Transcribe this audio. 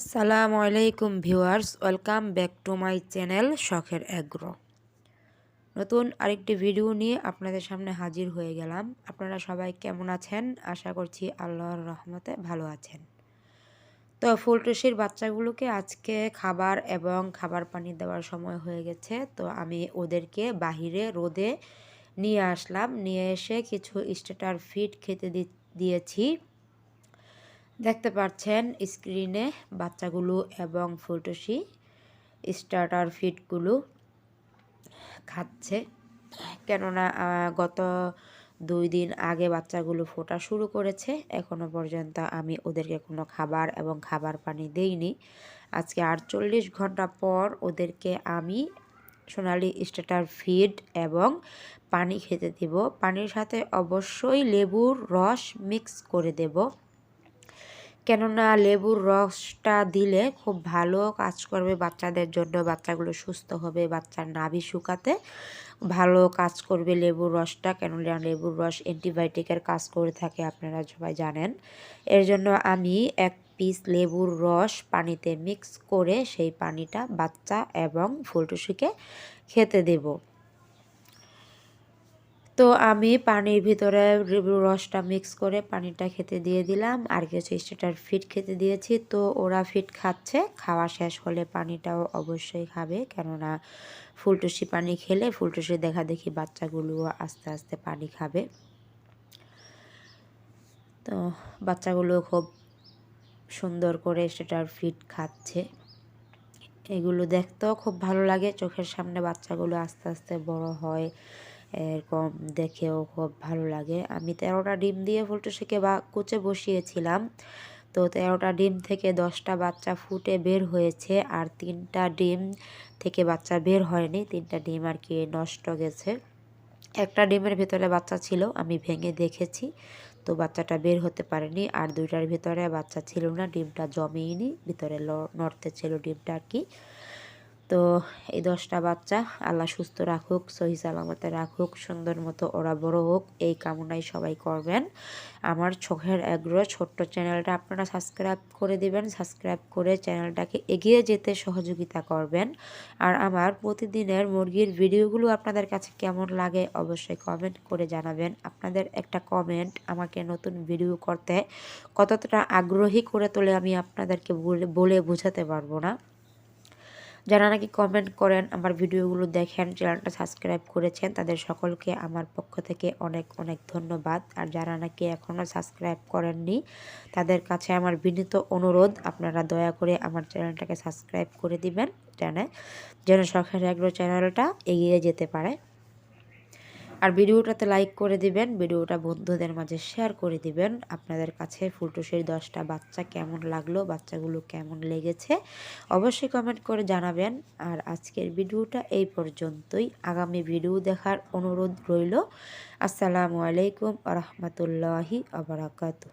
আসসালামু আলাইকুম viewers, welcome back to my channel শখের অ্যাগ্রো। নতুন আরেকটি ভিডিও নিয়ে আপনাদের সামনে হাজির হয়ে গেলাম। আপনারা সবাই কেমন আছেন? আশা করছি আল্লাহর রহমতে ভালো আছেন। তো ফুলটুসির বাচ্চাগুলোকে আজকে খাবার এবং খাবার পানি দেওয়ার সময় হয়ে গেছে। তো, আমি ওদেরকে বাহিরে রোদে নিয়ে আসলাম। নিয়ে এসে কিছু স্টেটার ফিট খেতে দিয়েছি। দেখতে পাচ্ছেন স্ক্রিনে বাচ্চাগুলো এবং ফুলটুসি স্টার্টার ফিটগুলো খাচ্ছে। কেননা গত দুই দিন আগে বাচ্চাগুলো ফোটা শুরু করেছে। এখনও পর্যন্ত আমি ওদেরকে কোনো খাবার এবং খাবার পানি দেইনি। আজকে আটচল্লিশ ঘণ্টা পর ওদেরকে আমি সোনালি স্টার্টার ফিড এবং পানি খেতে দেব। পানির সাথে অবশ্যই লেবুর রস মিক্স করে দেব। কেননা লেবুর রসটা দিলে খুব ভালো কাজ করবে বাচ্চাদের জন্য। বাচ্চাগুলো সুস্থ হবে, বাচ্চার নাভি শুকাতে ভালো কাজ করবে লেবুর রসটা। কেননা লেবুর রস অ্যান্টিবায়োটিকের কাজ করে থাকে, আপনারা সবাই জানেন। এর জন্য আমি এক পিস লেবুর রস পানিতে মিক্স করে সেই পানিটা বাচ্চা এবং ফুলটুসিকে খেতে দেবো। তো আমি পানির ভিতরে রসটা মিক্স করে পানিটা খেতে দিয়ে দিলাম। আর কিছু স্টেটার ফিট খেতে দিয়েছি। তো ওরা ফিট খাচ্ছে। খাওয়া শেষ হলে পানিটাও অবশ্যই খাবে। কেননা ফুলটুসি পানি খেলে ফুলটুসি দেখা দেখি বাচ্চাগুলো আস্তে আস্তে পানি খাবে। তো বাচ্চাগুলো খুব সুন্দর করে স্টেটার ফিট খাচ্ছে। এগুলো দেখতেও খুব ভালো লাগে। চোখের সামনে বাচ্চাগুলো আস্তে আস্তে বড় হয়। এরকম দেখেও খুব ভালো লাগে। আমি তেরোটা ডিম দিয়ে ফুলটুসিকে বা কুচে বসিয়েছিলাম। তো তেরোটা ডিম থেকে দশটা বাচ্চা ফুটে বের হয়েছে আর তিনটা ডিম থেকে বাচ্চা বের হয়নি। তিনটা ডিম আর কি নষ্ট গেছে। একটা ডিমের ভেতরে বাচ্চা ছিল, আমি ভেঙে দেখেছি। তো বাচ্চাটা বের হতে পারেনি আর দুইটার ভিতরে বাচ্চা ছিল না, ডিমটা জমেইনি, ভিতরে নড়তে ছিল ডিমটা আর কি। তো এই দশটা বাচ্চা আল্লাহ সুস্থ রাখুক, সহি সালামতে রাখুক, সুন্দর মতো ওরা বড় হোক, এই কামনাই সবাই করবেন। আমার চোখের এগ্রো ছোট্ট চ্যানেলটা আপনারা সাবস্ক্রাইব করে দিবেন, সাবস্ক্রাইব করে চ্যানেলটাকে এগিয়ে যেতে সহযোগিতা করবেন। আর আমার প্রতিদিনের মুরগির ভিডিওগুলো আপনাদের কাছে কেমন লাগে অবশ্যই কমেন্ট করে জানাবেন। আপনাদের একটা কমেন্ট আমাকে নতুন ভিডিও করতে কতটা আগ্রহী করে তোলে আমি আপনাদেরকে বলে বোঝাতে পারব না। যারা নাকি কমেন্ট করেন, আমার ভিডিওগুলো দেখেন চ্যানেলটা সাবস্ক্রাইব করেছেন, তাদের সকলকে আমার পক্ষ থেকে অনেক অনেক ধন্যবাদ। আর যারা নাকি এখনও সাবস্ক্রাইব করেননি, তাদের কাছে আমার বিনীত অনুরোধ, আপনারা দয়া করে আমার চ্যানেলটাকে সাবস্ক্রাইব করে দিবেন জানে যেন শখের এগ্রো চ্যানেলটা এগিয়ে যেতে পারে। আর ভিডিওটাতে লাইক করে দিবেন, ভিডিওটা বন্ধুদের মাঝে শেয়ার করে দিবেন। আপনাদের কাছে ফুলটুসের দশটা বাচ্চা কেমন লাগল, বাচ্চাগুলো কেমন লেগেছে, অবশ্যই কমেন্ট করে জানাবেন। আর আজকের ভিডিওটা এই পর্যন্তই। আগামী ভিডিও দেখার অনুরোধ রইল। আসসালামু আলাইকুম রহমতুল্লাহি আবরাকাতু